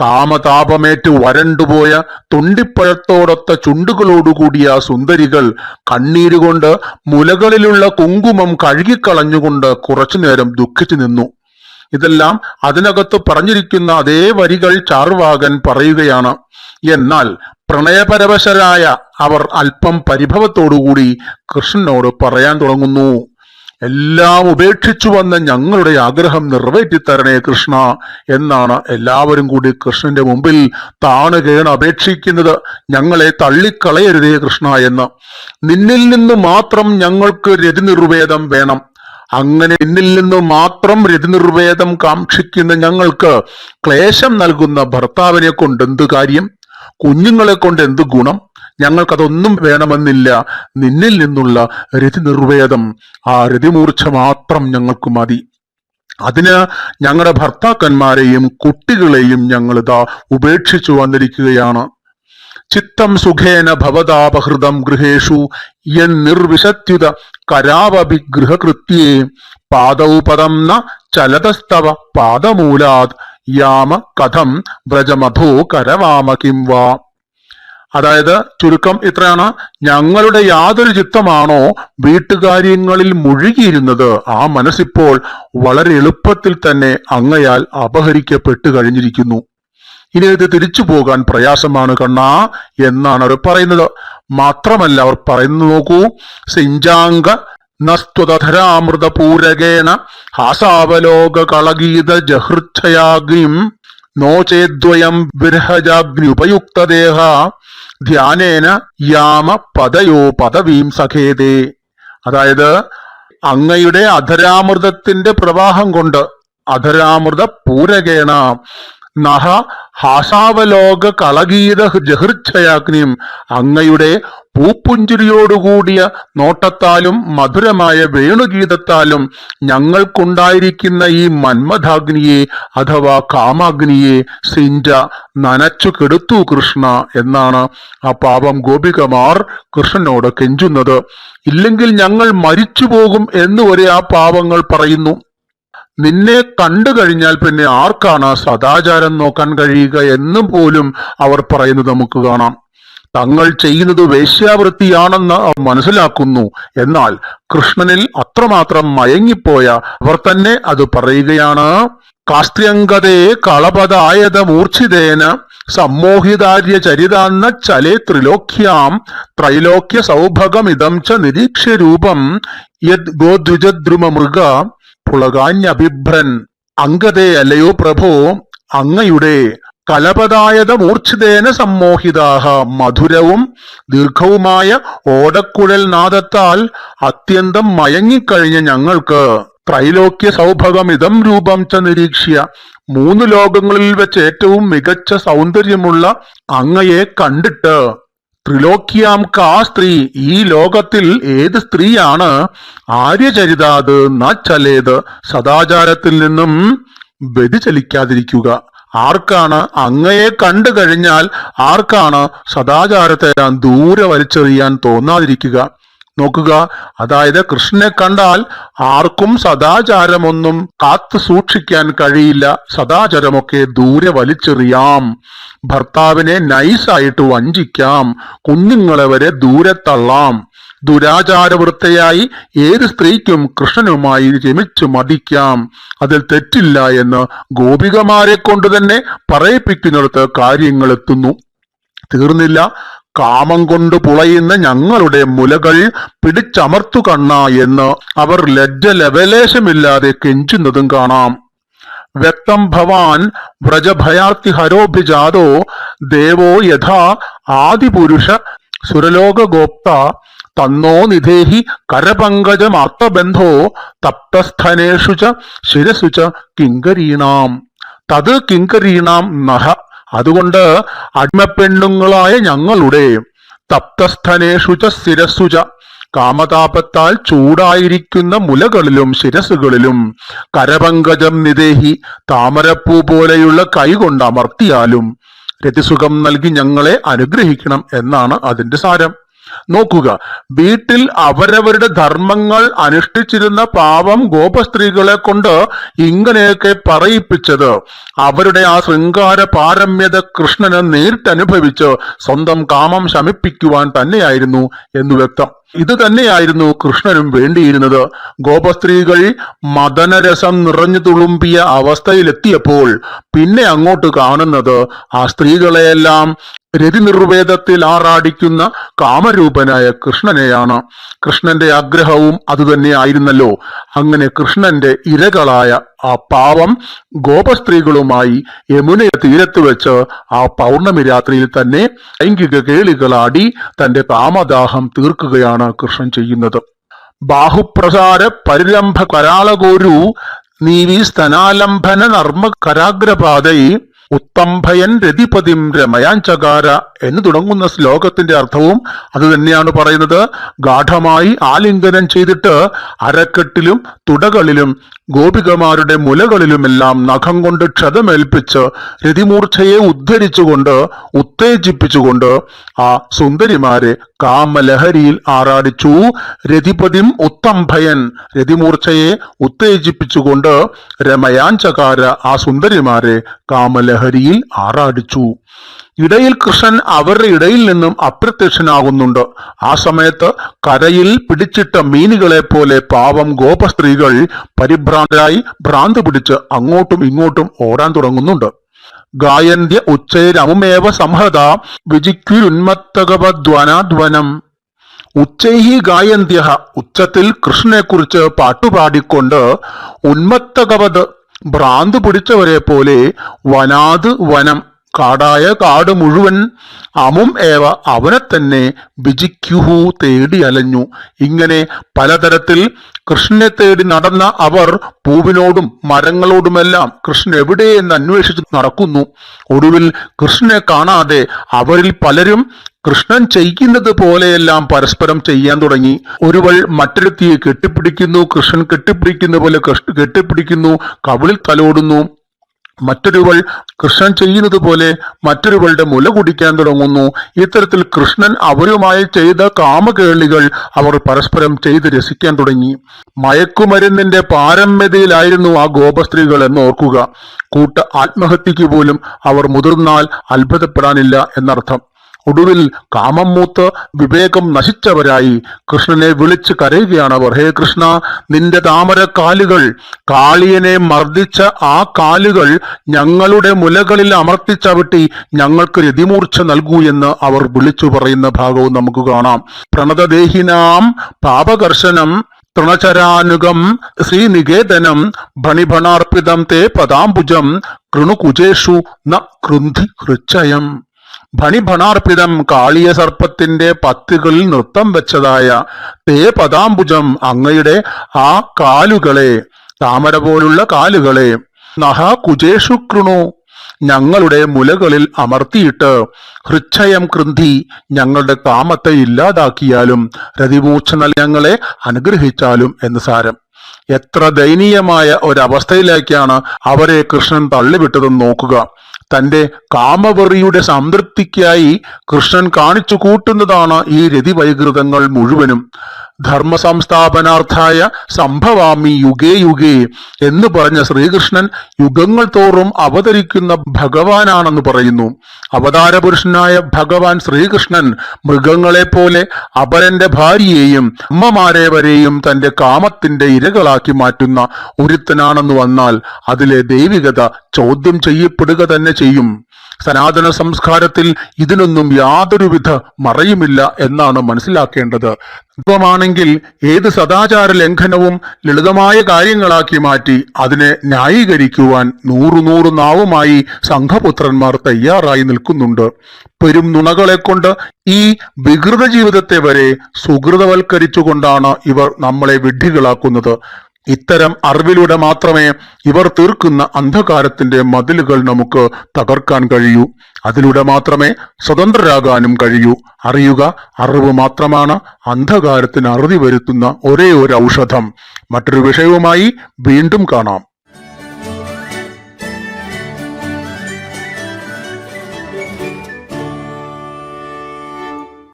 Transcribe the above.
കാമതാപമേറ്റ് വരണ്ടുപോയ തൊണ്ടിപ്പഴത്തോടൊത്ത ചുണ്ടുകളോടുകൂടിയ സുന്ദരികൾ കണ്ണീരുകൊണ്ട് മുലകളിലുള്ള കുങ്കുമം കഴുകിക്കളഞ്ഞുകൊണ്ട് കുറച്ചുനേരം ദുഃഖിച്ചു നിന്നു. ഇതെല്ലാം അതിനകത്ത് പറഞ്ഞിരിക്കുന്ന അതേ വരികൾ ചാർവാകൻ പറയുകയാണ്. എന്നാൽ പ്രണയപരവശരായ അവർ അല്പം പരിഭവത്തോടുകൂടി കൃഷ്ണനോട് പറയാൻ തുടങ്ങുന്നു. എല്ലാം ഉപേക്ഷിച്ചു വന്ന ഞങ്ങളുടെ ആഗ്രഹം നിറവേറ്റിത്തരണേ കൃഷ്ണ എന്നാണ് എല്ലാവരും കൂടി കൃഷ്ണന്റെ മുമ്പിൽ താണ് കേണ് അപേക്ഷിക്കുന്നത്. ഞങ്ങളെ തള്ളിക്കളയരുതേ കൃഷ്ണ എന്ന്. നിന്നിൽ നിന്ന് മാത്രം ഞങ്ങൾക്ക് രതിനിർവേദം വേണം. അങ്ങനെ നിന്നിൽ നിന്ന് മാത്രം രതിനിർവേദം കാക്ഷിക്കുന്ന ഞങ്ങൾക്ക് ക്ലേശം നൽകുന്ന ഭർത്താവിനെ കൊണ്ട് എന്ത് കാര്യം? കുഞ്ഞുങ്ങളെ കൊണ്ട് എന്ത് ഗുണം? ഞങ്ങൾക്കതൊന്നും വേണമെന്നില്ല. നിന്നിൽ നിന്നുള്ള രതി നിർവേദം ആ രതിമൂർച്ച മാത്രം ഞങ്ങൾക്ക് മതി. അതിന് ഞങ്ങളുടെ ഭർത്താക്കന്മാരെയും കുട്ടികളെയും ഞങ്ങൾ ഇതാ ഉപേക്ഷിച്ചു വന്നിരിക്കുകയാണ്. ചിത്തം സുഖേന ഭവതാപഹൃതം ഗൃഹേഷു യൻ നിർവിശത്യുത കരാവഭിഗൃഹകൃത്യേ. പാദൗ പദം ന ചലതസ്തവ പാദമൂലാത് യാമ കഥം വ്രജമധോ കരവാമകിം വാ. അതായത് ചുരുക്കം ഇത്രയാണ്. ഞങ്ങളുടെ യാതൊരു ചിത്തമാണോ വീട്ടുകാര്യങ്ങളിൽ മുഴുകിയിരുന്നത്? ആ മനസ്സിപ്പോൾ വളരെ എളുപ്പത്തിൽ തന്നെ അങ്ങയാൽ അപഹരിക്കപ്പെട്ടു കഴിഞ്ഞിരിക്കുന്നു. ഇനി ഇത് തിരിച്ചു പോകാൻ പ്രയാസമാണ് കണ്ണാ എന്നാണ് അവർ പറയുന്നത്. മാത്രമല്ല അവർ പറയുന്നു നോക്കൂ സിഞ്ചാംഗ നസ്തുതധരാമൃത പൂരകേണ ഹാസാവലോക കളഗീത ജഹൃച്ഛയാഗ്നിം നോ ചേദ്വയം വിരഹജാഗ്നി ഉപയുക്തദേഹ ധ്യാനേന യാമ പദയോ പദവീം സഖേതേ അതായത് അങ്ങയുടെ അധരാമൃതത്തിന്റെ പ്രവാഹം കൊണ്ട് അധരാമൃത പൂരകേണ നഹ ഹാസാവലോക കളഗീത ജഹൃച്ഛയാഗ്നിയും അങ്ങയുടെ പൂപ്പുഞ്ചിരിയോടുകൂടിയ നോട്ടത്താലും മധുരമായ വേണുഗീതത്താലും ഞങ്ങൾക്കുണ്ടായിരിക്കുന്ന ഈ മന്മഥാഗ്നിയെ അഥവാ കാമാഗ്നിയെ സിഞ്ച നനച്ചു കെടുത്തു കൃഷ്ണ എന്നാണ് ആ പാപം ഗോപികമാർ കൃഷ്ണനോട് കെഞ്ചുന്നത്. ഇല്ലെങ്കിൽ ഞങ്ങൾ മരിച്ചു പോകും എന്ന് വരെ ആ പാപങ്ങൾ പറയുന്നു. നിന്നെ കണ്ടു കഴിഞ്ഞാൽ പിന്നെ ആർക്കാണ് സദാചാരം നോക്കാൻ കഴിയുക എന്നും പോലും അവർ പറയുന്നത് നമുക്ക് കാണാം. തങ്ങൾ ചെയ്യുന്നത് വേശ്യാവൃത്തിയാണെന്ന് അവർ മനസ്സിലാക്കുന്നു. എന്നാൽ കൃഷ്ണനിൽ അത്രമാത്രം മയങ്ങിപ്പോയ അവർ തന്നെ അത് പറയുകയാണ്. കാസ്ത്ര്യങ്കതേ കളപതായത മൂർച്ഛിതേന സമ്മോഹിതാര്യ ചരിതാന്ന ചലേ ത്രിലോക്യാം ത്രൈലോക്യ സൗഭഗമിതം ച നിരീക്ഷ്യ രൂപം യത് ഗോദ്വിജദ്രുമ മൃഗ പുളകാന്യഭിഭ്രൻ അങ്കതേ അല്ലയോ പ്രഭോ അങ്ങയുടെ കലപതായത മൂർച്ഛിതേന സമ്മോഹിതാഹ. മധുരവും ദീർഘവുമായ ഓടക്കുഴൽ നാദത്താൽ അത്യന്തം മയങ്ങിക്കഴിഞ്ഞ ഞങ്ങൾക്ക് ത്രൈലോക്യ സൗഭഗമിതം രൂപം ച നിരീക്ഷ്യ. മൂന്ന് ലോകങ്ങളിൽ വെച്ച് ഏറ്റവും മികച്ച സൗന്ദര്യമുള്ള അങ്ങയെ കണ്ടിട്ട് ത്രിലോക്യാം കാ സ്ത്രീ ഈ ലോകത്തിൽ ഏത് സ്ത്രീയാണ്? ആര്യചരിതാത് ന ചലേത്. സദാചാരത്തിൽ നിന്നും വ്യതിചലിക്കാതിരിക്കുക. ആർക്കാണ് അങ്ങയെ കണ്ടു കഴിഞ്ഞാൽ ആർക്കാണ് സദാചാരത്തെ ദൂരെ വലിച്ചെറിയാൻ തോന്നാതിരിക്കുക? നോക്കുക അതായത് കൃഷ്ണനെ കണ്ടാൽ ആർക്കും സദാചാരമൊന്നും കാത്തു സൂക്ഷിക്കാൻ കഴിയില്ല. സദാചാരമൊക്കെ ദൂരെ വലിച്ചെറിയാം. ഭർത്താവിനെ നൈസായിട്ട് വഞ്ചിക്കാം. കുഞ്ഞുങ്ങളെ വരെ ദൂരെ തള്ളാം. ദുരാചാരവൃത്തയായി ഏത് സ്ത്രീക്കും കൃഷ്ണനുമായി രമിച്ചു മതിക്കാം. അതിൽ തെറ്റില്ല എന്ന് ഗോപികമാരെ കൊണ്ട് തന്നെ പറയിപ്പിക്കുന്നിടത്ത് കാര്യങ്ങൾ എത്തുന്നു. തീർന്നില്ല. കാമം കൊണ്ട് പുളയുന്ന ഞങ്ങളുടെ മുലകൾ പിടിച്ചമർത്തു കണ്ണ എന്ന് അവർ ലജ്ജ ലവലേശമില്ലാതെ കെഞ്ചുന്നതും കാണാം. വ്യക്തം ഭവാൻ വ്രജഭയാർത്തി ഹരോഭിജാതോ ദേവോ യഥാ ആദിപുരുഷ സുരലോകഗോപ്ത തന്നോ നിധേഹി കരപങ്കജമാർത്തബന്ധോ തപ്തസ്ഥനേഷു ച ശിരസു ച കിങ്കരീണാം. തത് കിങ്കരീണാം നഹ. അതുകൊണ്ട് അടിമപ്പെണ്ണുങ്ങളായ ഞങ്ങളുടെ തപ്തസ്ഥനേഷു ച ശിരസു ച. കാമതാപത്താൽ ചൂടായിരിക്കുന്ന മുലകളിലും ശിരസുകളിലും കരപങ്കജം നിദേഹി താമരപ്പൂ പോലെയുള്ള കൈകൊണ്ട് അമർത്തിയാലും രതിസുഖം നൽകി ഞങ്ങളെ അനുഗ്രഹിക്കണം എന്നാണ് അതിന്റെ സാരം. നോക്കുക. വീട്ടിൽ അവരവരുടെ ധർമ്മങ്ങൾ അനുഷ്ഠിച്ചിരുന്ന പാവം ഗോപസ്ത്രീകളെ കൊണ്ട് ഇങ്ങനെയൊക്കെ പറയിപ്പിച്ചത്. അവരുടെ ആ ശൃംഗാര പാരമ്യത കൃഷ്ണന് നേരിട്ടനുഭവിച്ച് സ്വന്തം കാമം ശമിപ്പിക്കുവാൻ തന്നെയായിരുന്നു എന്ന് വ്യക്തം. ഇത് തന്നെയായിരുന്നു കൃഷ്ണനും വേണ്ടിയിരുന്നത്. ഗോപസ്ത്രീകൾ മദനരസം നിറഞ്ഞു തുളുമ്പിയ അവസ്ഥയിലെത്തിയപ്പോൾ പിന്നെ അങ്ങോട്ട് കാണുന്നത് ആ സ്ത്രീകളെയെല്ലാം രതിനിർവേദത്തിൽ ആറാടിക്കുന്ന കാമരൂപനായ കൃഷ്ണനെയാണ്. കൃഷ്ണന്റെ ആഗ്രഹവും അതുതന്നെയായിരുന്നല്ലോ. അങ്ങനെ കൃഷ്ണന്റെ ഇരകളായ ആ പാവം ഗോപസ്ത്രീകളുമായി യമുന തീരത്ത് വെച്ച് ആ പൗർണമി രാത്രിയിൽ തന്നെ ലൈംഗിക കേളികളാടി തന്റെ കാമദാഹം തീർക്കുകയാണ് കൃഷ്ണൻ ചെയ്യുന്നത്. ബാഹുപ്രസാര പരിരംഭ കരാളകോരു നീവി സ്തനാലംബന നർമ്മ കരാഗ്രപാതൈ ഉത്തംഭയൻ രതിപതിം രമയാഞ്ചകാര എന്ന് തുടങ്ങുന്ന ശ്ലോകത്തിന്റെ അർത്ഥവും അത് തന്നെയാണ് പറയുന്നത്. ഗാഠമായി ആലിംഗനം ചെയ്തിട്ട് അരക്കെട്ടിലും തുടകളിലും ഗോപികമാരുടെ മുലകളിലുമെല്ലാം നഖം കൊണ്ട് ക്ഷതമേൽപ്പിച്ച് രതിമൂർച്ഛയെ ഉദ്ധരിച്ചുകൊണ്ട് ഉത്തേജിപ്പിച്ചുകൊണ്ട് ആ സുന്ദരിമാരെ കാമലഹരിയിൽ ആറാടിച്ചു രതിപതിം ഉത്തംഭയൻ രതിമൂർച്ഛയെ ഉത്തേജിപ്പിച്ചുകൊണ്ട് രമയാഞ്ചകാര ആ സുന്ദരിമാരെ കാമലഹരിയിൽ ആറാടിച്ചു ഇടയിൽ കൃഷ്ണൻ അവരുടെ ഇടയിൽ നിന്നും അപ്രത്യക്ഷനാകുന്നുണ്ട്. ആ സമയത്ത് കരയിൽ പിടിച്ചിട്ട മീനുകളെ പോലെ പാവം ഗോപസ്ത്രീകൾ പരിഭ്രാന്തരായി ഭ്രാന്ത് പിടിച്ച് അങ്ങോട്ടും ഇങ്ങോട്ടും ഓടാൻ തുടങ്ങുന്നുണ്ട്. ഗായന്ത്യ ഉച്ചൈരമുമേവ സംഹത വിജിക്കുരുന്മത്തകവധ്വനാധ്വനം ഉച്ചൈഹി ഗായന്ത്യ ഉച്ചത്തിൽ കൃഷ്ണനെക്കുറിച്ച് പാട്ടുപാടിക്കൊണ്ട് ഉന്മത്തകവത് ഭ്രാന്ത് പിടിച്ചവരെ പോലെ വനാത് വനം കാടായ കാട് മുഴുവൻ അമും ഏവ അവനെ തന്നെ വിജിക്യുഹു തേടി അലഞ്ഞു. ഇങ്ങനെ പലതരത്തിൽ കൃഷ്ണനെ തേടി നടന്ന അവർ പൂവിനോടും മരങ്ങളോടുമെല്ലാം കൃഷ്ണൻ എവിടെയെന്ന് അന്വേഷിച്ച് നടക്കുന്നു. ഒടുവിൽ കൃഷ്ണനെ കാണാതെ അവരിൽ പലരും കൃഷ്ണൻ ചെയ്യുന്നത് പോലെയെല്ലാം പരസ്പരം ചെയ്യാൻ തുടങ്ങി. ഒരുവൾ മറ്റൊരുത്തിയെ കെട്ടിപ്പിടിക്കുന്നു കൃഷ്ണൻ കെട്ടിപ്പിടിക്കുന്ന പോലെ കെട്ടിപ്പിടിക്കുന്നു കവിളിൽ തലോടുന്നു. മറ്റൊരുവൾ കൃഷ്ണൻ ചെയ്യുന്നത് പോലെ മറ്റൊരുവളുടെ മുല കുടിക്കാൻ തുടങ്ങുന്നു. ഇത്തരത്തിൽ കൃഷ്ണൻ അവരുമായി ചെയ്ത കാമകേളികൾ അവർ പരസ്പരം ചെയ്ത് രസിക്കാൻ തുടങ്ങി. മയക്കുമരുന്നിന്റെ പാരമ്യതയിലായിരുന്നു ആ ഗോപസ്ത്രീകൾ എന്ന് ഓർക്കുക. കൂട്ട ആത്മഹത്യക്ക് പോലും അവർ മുതിർന്നാൽ അത്ഭുതപ്പെടാനില്ല എന്നർത്ഥം. ഒടുവിൽ കാമം മൂത്ത് വിവേകം നശിച്ചവരായി കൃഷ്ണനെ വിളിച്ച് കരയുകയാണ് അവർ. ഹേ കൃഷ്ണ നിന്റെ താമര കാലുകൾ കാളിയനെ മർദ്ദിച്ച ആ കാലുകൾ ഞങ്ങളുടെ മുലകളിൽ അമർത്തിച്ചവിട്ടി ഞങ്ങൾക്ക് രതിമൂർച്ച നൽകൂ എന്ന് അവർ വിളിച്ചു പറയുന്ന ഭാഗവും നമുക്ക് കാണാം. പ്രണതദേഹിനാം പാപകർശനം തൃണചരാനുഗം ശ്രീനികേതനം ഭണിഭണാർപ്പിതം തേ പദാംബുജം കൃണുകുജേഷു ന കൃന്ധി ഹൃച്ചയം. ഭണിഭണാർപ്പിതം കാളിയ സർപ്പത്തിന്റെ പത്തുകളിൽ നൃത്തം വെച്ചതായ തേ പദാംബുജം അങ്ങയുടെ ആ കാലുകളെ താമര പോലുള്ള കാലുകളെ. നഹ കുജേഷു കൃണു. ഞങ്ങളുടെ മുലകളിൽ അമർത്തിയിട്ട് ഹൃച്ഛയം കൃന്തി ഞങ്ങളുടെ കാമത്തെ ഇല്ലാതാക്കിയാലും രതിമൂർച്ഛ ഞങ്ങളെ അനുഗ്രഹിച്ചാലും എന്ന് സാരം. എത്ര ദയനീയമായ ഒരവസ്ഥയിലേക്കാണ് അവരെ കൃഷ്ണൻ തള്ളിവിട്ടതെന്ന് നോക്കുക. തന്റെ കാമവെറിയുടെ സംതൃപ്തിക്കായി കൃഷ്ണൻ കാണിച്ചു കൂട്ടുന്നതാണ് ഈ രതിവൈകൃതങ്ങൾ മുഴുവനും. ധർമ്മ സംസ്ഥാപനാർത്ഥായ സംഭവാമി യുഗേ യുഗേ എന്ന് പറഞ്ഞ ശ്രീകൃഷ്ണൻ യുഗങ്ങൾ തോറും അവതരിക്കുന്ന ഭഗവാനാണെന്ന് പറയുന്നു. അവതാരപുരുഷനായ ഭഗവാൻ ശ്രീകൃഷ്ണൻ മൃഗങ്ങളെ പോലെ അപരന്റെ ഭാര്യയെയും അമ്മമാരെ വരെയും തന്റെ കാമത്തിന്റെ ഇരകളാക്കി മാറ്റുന്ന ഒരുത്തനാണെന്ന് വന്നാൽ അതിലെ ദൈവികത ചോദ്യം ചെയ്യപ്പെടുക തന്നെ ചെയ്യും. സനാതന സംസ്കാരത്തിൽ ഇതിനൊന്നും യാതൊരുവിധ മറയുമില്ല എന്നാണ് മനസ്സിലാക്കേണ്ടത്. ദൈവമാണെങ്കിൽ ഏത് സദാചാര ലംഘനവും ലളിതമായ കാര്യങ്ങളാക്കി മാറ്റി അതിനെ ന്യായീകരിക്കുവാൻ നൂറു നൂറ് നാവുമായി സംഘപുത്രന്മാർ തയ്യാറായി നിൽക്കുന്നുണ്ട്. പെരും നുണകളെ കൊണ്ട് ഈ വികൃത ജീവിതത്തെ വരെ സുഹൃതവൽക്കരിച്ചുകൊണ്ടാണ് ഇവർ നമ്മളെ വിഡ്ഢികളാക്കുന്നത്. ഇത്തരം അറിവിലൂടെ മാത്രമേ ഇവർ തീർക്കുന്ന അന്ധകാരത്തിന്റെ മതിലുകൾ നമുക്ക് തകർക്കാൻ കഴിയൂ. അതിലൂടെ മാത്രമേ സ്വതന്ത്രരാകാനും കഴിയൂ. അറിയുക അറിവ് മാത്രമാണ് അന്ധകാരത്തിന് അറുതി വരുത്തുന്ന ഒരേ ഒരു ഔഷധം. മറ്റൊരു വിഷയവുമായി വീണ്ടും കാണാം.